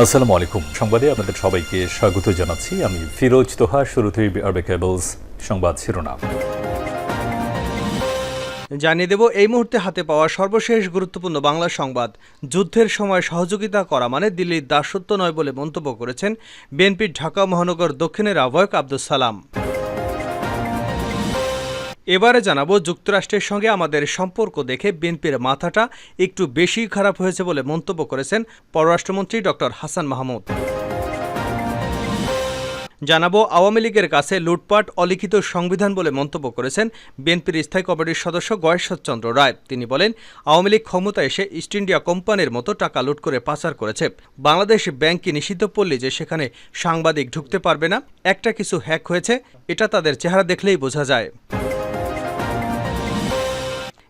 আসসালামু আলাইকুম। সংবাদে আপনাদের সবাইকে স্বাগত জানাচ্ছি। আমি ফিরোজ তোহা, শুরুতেই আরবে কেবলস সংবাদ শিরোনাম। জানিয়ে দেব, এই মুহূর্তে হাতে পাওয়া সর্বশেষ গুরুত্বপূর্ণ বাংলা সংবাদ। যুদ্ধের সময় সহযোগিতা করা মানে দিল্লির দাসত্ব নয় বলে মন্তব্য করেছেন বিএনপির ঢাকা মহানগর দক্ষিণের আহ্বায়ক আব্দুল সালাম। এবারে জানাব যুক্তরাষ্ট্রের সঙ্গে আমাদের সম্পর্ক দেখে বিএনপির মাথাটা একটু বেশি খারাপ হয়েছে বলে মন্তব্য করেছেন পররাষ্ট্রমন্ত্রী ডক্টর হাসান মাহমুদ। জানাব আওয়ামী লীগের কাছে লুটপাট অলিখিত সংবিধান বলে মন্তব্য করেছেন বিএনপির স্থায়ী কমিটির সদস্য গয়েশ্বরচন্দ্র রায়। তিনি বলেন, আওয়ামী লীগ ক্ষমতা এসে ইস্ট ইন্ডিয়া কোম্পানির মতো টাকা লুট করে পাচার করেছে। বাংলাদেশ ব্যাংককে নিষিদ্ধ পড়লে যে সেখানে সাংবাদিক ঢুকতে পারবে না? একটা কিছু হ্যাক হয়েছে, এটা তাদের চেহারা দেখলেই বোঝা যায়।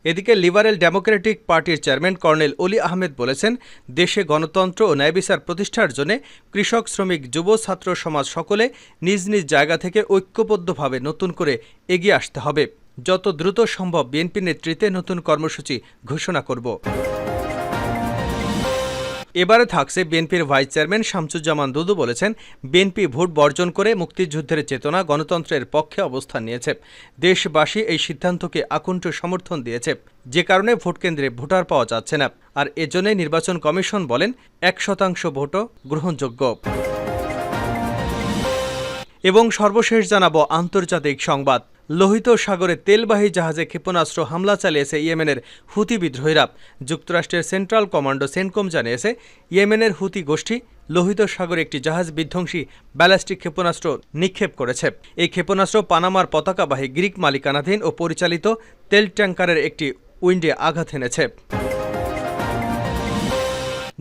এদিকে লিবারেল ডেমোক্রেটিক পার্টির চেয়ারম্যান কর্নেল অলি আহমেদ বলেছেন, দেশে গণতন্ত্র ও ন্যায়বিচার প্রতিষ্ঠার জন্য কৃষক, শ্রমিক, যুব, ছাত্র সমাজ সকলে নিজ নিজ জায়গা থেকে ঐক্যবদ্ধভাবে নতুন করে এগিয়ে আসতে হবে। যত দ্রুত সম্ভব বিএনপি নেতৃত্বে নতুন কর্মসূচি ঘোষণা করব। এবারে থাকছে বিএনপির ভাইস চেয়ারম্যান শামসুজ্জামান দুদু বলেছেন, বিএনপি ভোট বর্জন করে মুক্তিযুদ্ধের চেতনা গণতন্ত্রের পক্ষে অবস্থান নিয়েছে। দেশবাসী এই সিদ্ধান্তকে আকুণ্ঠ সমর্থন দিয়েছে। যে কারণে ভোট কেন্দ্রে ভোটার পাওয়া যাচ্ছে না। আর এজন্যই নির্বাচন কমিশন বলেন, এক শতাংশ ভোটও গ্রহণযোগ্য। এবং সর্বশেষ জানাব আন্তর্জাতিক সংবাদ। লোহিত সাগরে তেলবাহী জাহাজে ক্ষেপণাস্ত্র হামলা চালিয়েছে ইয়েমেনের হুতি বিদ্রোহীরা। যুক্তরাষ্ট্রের সেন্ট্রাল কমান্ডো সেনকম জানিয়েছে, ইয়েমেনের হুতি গোষ্ঠী লোহিত সাগরে একটি জাহাজ বিধ্বংসী ব্যালাস্টিক ক্ষেপণাস্ত্র নিক্ষেপ করেছে। এই ক্ষেপণাস্ত্র পানামার পতাকাবাহী গ্রিক মালিকানাধীন ও পরিচালিত তেল ট্যাঙ্কারের একটি উইন্ডে আঘাত এনেছে।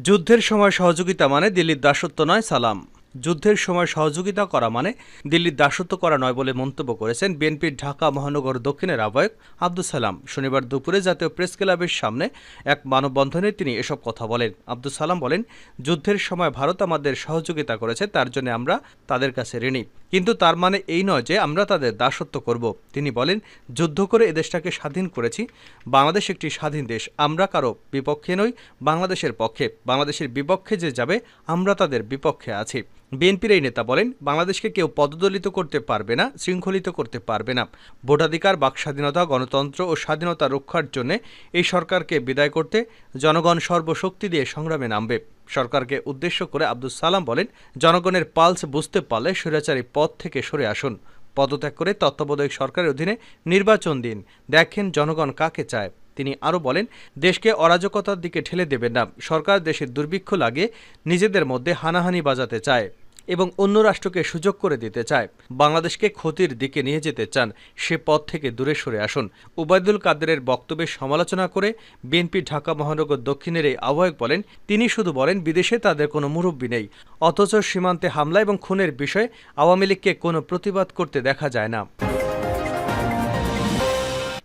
যুদ্ধের সময় সহযোগিতা মানে দিল্লির দাসত্ব নয় সালাম। যুদ্ধের সময় সহযোগিতা করা মানে দিল্লির দাসত্ব করা নয় বলে মন্তব্য করেছেন বিএনপির ঢাকা মহানগর দক্ষিণের আহ্বায়ক আব্দুল সালাম। শনিবার দুপুরে জাতীয় প্রেস ক্লাবের সামনে এক মানববন্ধনে তিনি এসব কথা বলেন। আব্দুল সালাম বলেন, যুদ্ধের সময় ভারত আমাদের সহযোগিতা করেছে, তার জন্য আমরা তাদের কাছে ঋণী। কিন্তু তার মানে এই নয় যে আমরা তাদের দাসত্ব করব। তিনি বলেন, যুদ্ধ করে এদেশটাকে স্বাধীন করেছি। বাংলাদেশ একটি স্বাধীন দেশ। আমরা কারও বিপক্ষে নই, বাংলাদেশের পক্ষে। বাংলাদেশের বিপক্ষে যে যাবে, আমরা তাদের বিপক্ষে আছি। বিএনপির এই নেতা বলেন, বাংলাদেশকে কেউ পদদলিত করতে পারবে না, শৃঙ্খলিত করতে পারবে না। ভোটাধিকার বাকস্বাধীনতা গণতন্ত্র ও স্বাধীনতা রক্ষার জন্য এই সরকারকে বিদায় করতে জনগণ সর্বশক্তি দিয়ে সংগ্রামে নামবে। সরকারকে উদ্দেশ্য করে আব্দুল সালাম বলেন, জনগণের পালস বুঝতে পারলে স্বৈরাচারী পদ থেকে সরে আসুন। পদত্যাগ করে তত্ত্বাবধায়ক সরকারের অধীনে নির্বাচন দিন, দেখেন জনগণ কাকে চায়। তিনি আরও বলেন, দেশকে অরাজকতার দিকে ঠেলে দেবেন না। সরকার দেশের দুর্ভিক্ষ লাগে নিজেদের মধ্যে হানাহানি বাজাতে চায়। এবং অন্য রাষ্ট্রকে সুযোগ করে দিতে চায়। বাংলাদেশকে ক্ষতির দিকে নিয়ে যেতে চান, সে পথ থেকে দূরে সরে আসুন। উবায়দুল কাদেরের বক্তব্যের সমালোচনা করে বিএনপি ঢাকা মহানগর দক্ষিণের এই আহ্বায়ক বলেন, তিনি শুধু বলেন, বিদেশে তাদের কোনো মুরব্বী নেই। অথচ সীমান্তে হামলা এবং খুনের বিষয়ে আওয়ামী লীগকে কোনো প্রতিবাদ করতে দেখা যায় না।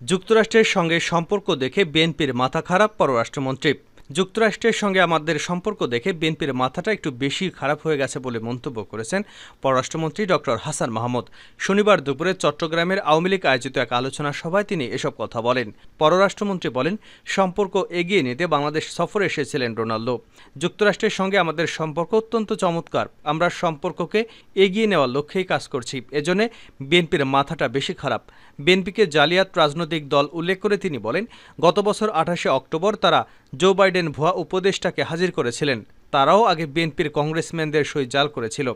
যুক্তরাষ্ট্রের সঙ্গে সম্পর্ক দেখে বিএনপির মাথা খারাপ পররাষ্ট্রমন্ত্রী। যুক্তরাষ্ট্রের সঙ্গে আমাদের সম্পর্ক দেখে বিএনপির মাথাটা একটু বেশি খারাপ হয়ে গেছে বলে মন্তব্য করেছেন পররাষ্ট্রমন্ত্রী ডক্টর হাসান মাহমুদ। শনিবার দুপুরে চট্টগ্রামের আওয়ামী লীগ আয়োজিত এক আলোচনা সভায় তিনি এসব কথা বলেন। পররাষ্ট্রমন্ত্রী বলেন, সম্পর্ক এগিয়ে নিতে বাংলাদেশ সফরে এসেছিলেন রোনাল্ডো যুক্তরাষ্ট্রের সঙ্গে আমাদের সম্পর্ক অত্যন্ত চমৎকার। আমরা সম্পর্ককে এগিয়ে নেওয়ার লক্ষ্যেই কাজ করছি। এজন্য বিএনপির মাথাটা বেশি খারাপ। বিএনপিকে জালিয়াত রাজনৈতিক দল উল্লেখ করে তিনি বলেন, গত বছর আঠাশে অক্টোবর তারা জো বাইডেন ভুয়া উপদেষ্টাকে হাজির করেছিলেন। তারাও আগে বিএনপির কংগ্রেসম্যানদের সই জাল করেছিল।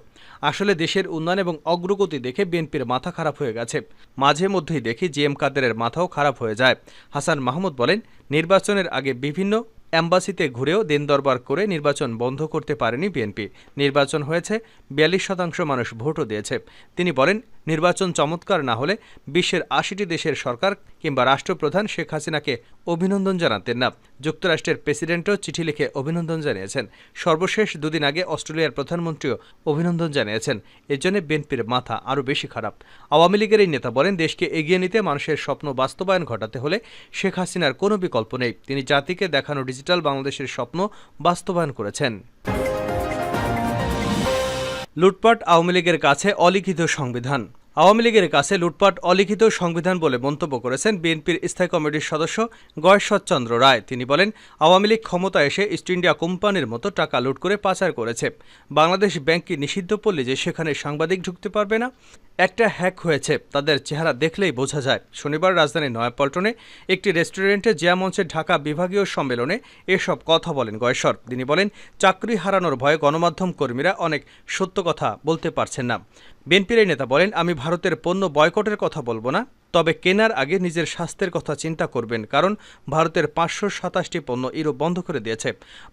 আসলে দেশের উন্নয়ন এবং অগ্রগতি দেখে বিএনপির মাথা খারাপ হয়ে গেছে। মাঝে মধ্যেই দেখি জি এম কাদেরের মাথাও খারাপ হয়ে যায়। হাসান মাহমুদ বলেন, নির্বাচনের আগে বিভিন্ন অ্যাম্বাসিতে ঘুরেও দিন দরবার করে নির্বাচন বন্ধ করতে পারেনি বিএনপি। নির্বাচন হয়েছে, বিয়াল্লিশ শতাংশ মানুষ ভোটও দিয়েছে। তিনি বলেন নির্বাচন চমৎকার না হলে বিশ্বের আশিটি দেশের সরকার কিংবা রাষ্ট্রপ্রধান শেখ হাসিনাকে অভিনন্দন জানাতেন না। যুক্তরাষ্ট্রের প্রেসিডেন্টও চিঠি লিখে অভিনন্দন জানিয়েছেন। সর্বশেষ দুদিন আগে অস্ট্রেলিয়ার প্রধানমন্ত্রীও অভিনন্দন জানিয়েছেন। এর জন্য বিএনপির মাথা আরও বেশি খারাপ। আওয়ামী লীগের এই নেতা বলেন, দেশকে এগিয়ে নিতে মানুষের স্বপ্ন বাস্তবায়ন ঘটাতে হলে শেখ হাসিনার কোনো বিকল্প নেই। তিনি জাতিকে দেখানো ডিজিটাল বাংলাদেশের স্বপ্ন বাস্তবায়ন করেছেন। লুটপাট আওয়ামী লীগের কাছে অলিখিত সংবিধান। আওয়ামী লীগের কাছে লুটপাট অলিখিত সংবিধান বলে মন্তব্য করেছেন বিএনপির স্থায়ী কমিটির সদস্য গয়েশ্বরচন্দ্র রায়। তিনি বলেন, আওয়ামী লীগ ক্ষমতা এসে ইস্ট ইন্ডিয়া কোম্পানির মতো টাকা লুট করে পাচার করেছে। বাংলাদেশ ব্যাংককে নিষিদ্ধ পড়লে যে সেখানে সাংবাদিক ঢুকতে পারবে না একটা হ্যাক হয়েছে, তাদের চেহারা দেখলেই বোঝা যায়। শনিবার রাজধানীর নয়াপল্টনে একটি রেস্টুরেন্টে জিয়া মঞ্চের ঢাকা বিভাগীয় সম্মেলনে এসব কথা বলেন গয়েশ্বর। তিনি বলেন, চাকরি হারানোর ভয়ে গণমাধ্যম কর্মীরা অনেক সত্য কথা বলতে পারছেন না। বিএনপির এই নেতা বলেন, আমি ভারতের পণ্য বয়কটের কথা বলব না, তবে কেনার আগে নিজের স্বাস্থ্যের কথা চিন্তা করবেন, কারণ ভারতের পাঁচশো সাতাশটি পণ্য ইউরোপ বন্ধ করে দিয়েছে।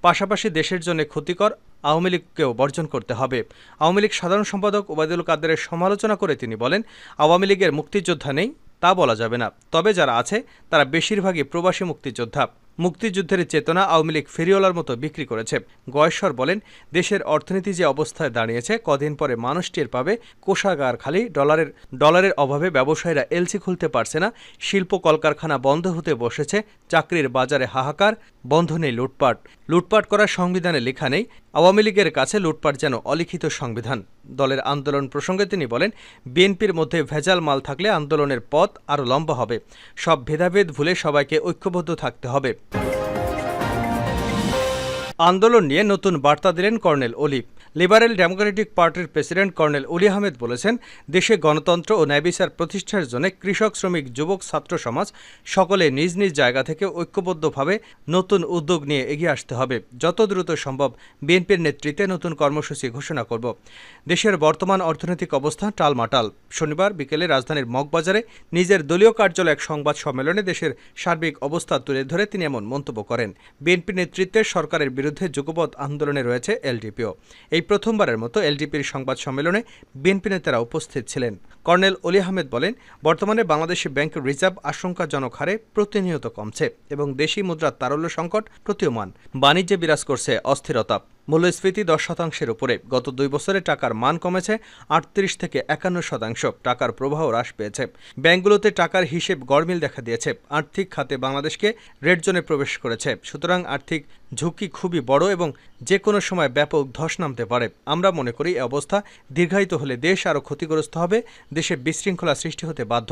পাশাপাশি দেশের জন্য ক্ষতিকর আওয়ামী লীগকেও বর্জন করতে হবে। আওয়ামী লীগ সাধারণ সম্পাদক ওবায়দুল কাদেরের সমালোচনা করে তিনি বলেন, আওয়ামী লীগের মুক্তিযোদ্ধা নেই, তা বলা যাবে না। তবে যারা আছে, তারা বেশিরভাগই প্রবাসী মুক্তিযোদ্ধা। মুক্তিযুদ্ধের চেতনা আওয়ামী লীগ ফেরিওয়ালার মতো বিক্রি করেছে। গয়েশ্বর বলেন, দেশের অর্থনীতি যে অবস্থায় দাঁড়িয়েছে, কদিন পরে মানুষ টের পাবে, কোষাগার খালি, ডলারের ডলারের অভাবে ব্যবসায়ীরা এলসি খুলতে পারছে না, শিল্প কলকারখানা বন্ধ হতে বসেছে, চাকরির বাজারে হাহাকার বন্ধ নেই লুটপাট। লুটপাট করার সংবিধানে লেখা নেই, আওয়ামী লীগের কাছে লুটপাট যেন অলিখিত সংবিধান। দলের আন্দোলন প্রসঙ্গে তিনি বলেন, বিএনপির মধ্যে ভেজাল মাল থাকলে আন্দোলনের পথ আরও লম্বা হবে। সব ভেদাভেদ ভুলে সবাইকে ঐক্যবদ্ধ থাকতে হবে। আন্দোলন নিয়ে নতুন বার্তা দিলেন কর্নেল অলি। লিবারেল ডেমোক্রেটিক পার্টির প্রেসিডেন্ট কর্নেল অলি আহমেদ বলেছেন, দেশে গণতন্ত্র ও ন্যায়বিচার প্রতিষ্ঠার জন্য কৃষক, শ্রমিক, যুবক, ছাত্র সমাজ সকলে নিজ নিজ জায়গা থেকে ঐক্যবদ্ধভাবে নতুন উদ্যোগ নিয়ে এগিয়ে আসতে হবে। যত দ্রুত সম্ভব বিএনপির নেতৃত্বে নতুন কর্মসূচি ঘোষণা করব। দেশের বর্তমান অর্থনৈতিক অবস্থা টালমাটাল। শনিবার বিকেলে রাজধানীর মগবাজারে নিজের দলীয় কার্যালয়ে এক সংবাদ সম্মেলনে দেশের সার্বিক অবস্থা তুলে ধরে তিনি এমন মন্তব্য করেন। বিএনপি নেতৃত্বে সরকারের বিরুদ্ধে যুগপৎ আন্দোলনে রয়েছে এলডিপিও। এই প্রথমবারের মতো এলডিপির সংবাদ সম্মেলনে বিএনপি নেতারা উপস্থিত ছিলেন। কর্নেল অলি আহমেদ বলেন, বর্তমানে বাংলাদেশে ব্যাংক রিজার্ভ আশঙ্কাজনক হারে প্রতিনিয়ত কমছে এবং দেশি মুদ্রার তারল্য সংকট প্রতীয়মান। বাণিজ্যে বিরাজ করছে অস্থিরতা। মূল্যস্ফীতি দশ শতাংশের উপরে। গত দুই বছরে টাকার মান কমেছে আটত্রিশ থেকে একান্ন শতাংশ। টাকার প্রবাহ হ্রাস পেয়েছে। ব্যাংকগুলোতে টাকার হিসেব গড়মিল দেখা দিয়েছে। আর্থিক খাতে বাংলাদেশকে রেড জোনে প্রবেশ করেছে। সুতরাং আর্থিক ঝুঁকি খুবই বড় এবং যে কোনো সময় ব্যাপক ধস নামতে পারে। আমরা মনে করি এই অবস্থা দীর্ঘায়িত হলে দেশ আরও ক্ষতিগ্রস্ত হবে। দেশে বিশৃঙ্খলা সৃষ্টি হতে বাধ্য।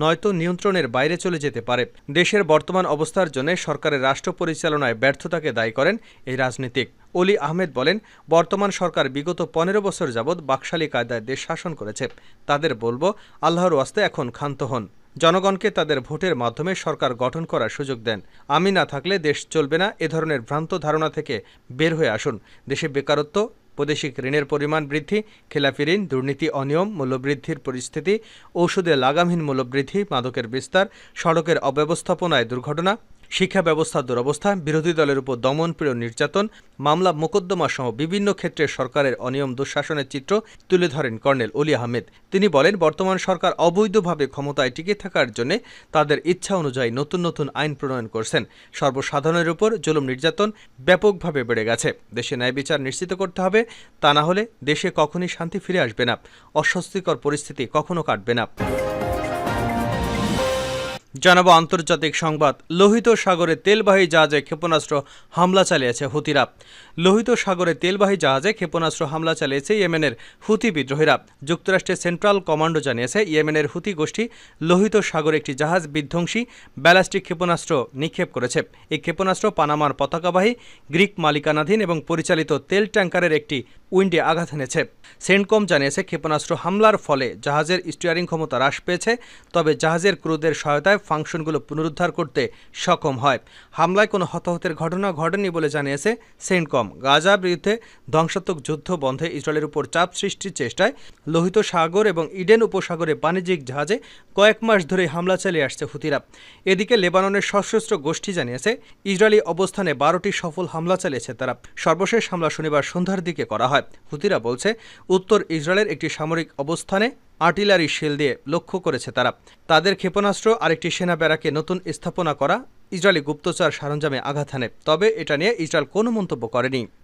নয়তো নিয়ন্ত্রণের বাইরে চলে যেতে পারে। দেশের বর্তমান অবস্থার জন্য সরকারের রাষ্ট্র পরিচালনায় ব্যর্থতাকে দায়ী করেন এই রাজনীতিক। অলি আহমেদ বলেন, বর্তমান সরকার বিগত পনেরো বছর যাবৎ বাকশালী কায়দায় দেশ শাসন করেছে। তাদের বলব, আল্লাহর ওয়াস্তে এখন ক্ষান্ত হন। জনগণকে তাদের ভোটের মাধ্যমে সরকার গঠন করার সুযোগ দেন। আমি না থাকলে দেশ চলবে না, এ ধরনের ভ্রান্ত ধারণা থেকে বের হয়ে আসুন। দেশে বেকারত্ব বৈদেশিক ঋণের পরিমাণ বৃদ্ধি, খেলাফি ঋণ, দুর্নীতি অনিয়ম, মূল্যবৃদ্ধির পরিস্থিতি, ঔষধে লাগামহীন মূল্যবৃদ্ধি, মাদকের বিস্তার, সড়কের অব্যবস্থাপনায় দুর্ঘটনা শিক্ষা ব্যবস্থার দুরবস্থা, বিরোধী দলের উপর দমন পীড়ন নির্যাতন, মামলা মোকদ্দমা সহ বিভিন্ন ক্ষেত্রে সরকারের অনিয়ম দুঃশাসনের চিত্র তুলে ধরেন কর্নেল অলি আহমেদ। তিনি বলেন, বর্তমান সরকার অবৈধভাবে ক্ষমতায় টিকে থাকার জন্য তাদের ইচ্ছা অনুযায়ী নতুন নতুন আইন প্রণয়ন করছেন। সর্বসাধারণের উপর জুলুম নির্যাতন ব্যাপকভাবে বেড়ে গেছে। দেশে ন্যায় বিচার নিশ্চিত করতে হবে, তা না হলে দেশে কখনই শান্তি ফিরে আসবে না। অস্বস্তিকর পরিস্থিতি কখনো কাটবে না। জানাব আন্তর্জাতিক সংবাদ। লোহিত সাগরে তেলবাহী জাহাজে ক্ষেপণাস্ত্র হামলা চালিয়েছে হুতিরা। লোহিত সাগরে তেলবাহী জাহাজে ক্ষেপণাস্ত্র হামলা চালিয়েছে ইয়েমেনের হুতি বিদ্রোহীরা। যুক্তরাষ্ট্রের সেন্ট্রাল কমান্ডো জানিয়েছে, ইয়েমেনের হুতি গোষ্ঠী লোহিত সাগরে একটি জাহাজ বিধ্বংসী ব্যালাস্টিক ক্ষেপণাস্ত্র নিক্ষেপ করেছে। এই ক্ষেপণাস্ত্র পানামার পতাকাবাহী, গ্রিক মালিকানাধীন এবং পরিচালিত তেল ট্যাঙ্কারের একটি উইন্ডে আঘাত এনেছে। সেন্টকম জানিয়েছে, ক্ষেপণাস্ত্র হামলার ফলে জাহাজের স্টিয়ারিং ক্ষমতা হ্রাস পেয়েছে, তবে জাহাজের ক্রুদের সহায়তায় ফাংশনগুলো পুনরুদ্ধার করতে সক্ষম হয়। হামলায় কোনো হতাহতের ঘটনা ঘটেনি বলে জানিয়েছে সেন্টকম গাজা বিরুদ্ধে ধ্বংসাত্মক যুদ্ধ বন্ধে ইসরায়েলের উপর চাপ সৃষ্টির চেষ্টায় লোহিত সাগর এবং ইডেন উপসাগরে বাণিজ্যিক জাহাজে কয়েক মাস ধরে হামলা চালিয়ে আসছে হুতিরা। এদিকে লেবাননের সশস্ত্র গোষ্ঠী জানিয়েছে, ইসরায়েলি অবস্থানে বারোটি সফল হামলা চালিয়েছে তারা। সর্বশেষ হামলা শনিবার সন্ধ্যার দিকে করা হয়। হুতিরা বলছে, উত্তর ইসরায়েলের একটি সামরিক অবস্থানে আর্টিলারি শেল দিয়ে লক্ষ্য করেছে তারা। তাদের ক্ষেপণাস্ত্র আরেকটি সেনা ব্যারাকে নতুন স্থাপনা করা ইসরায়েলি গুপ্তচর সরঞ্জামে আঘাত হানে তবে এটা নিয়ে ইসরায়েল কোনো মন্তব্য করেনি।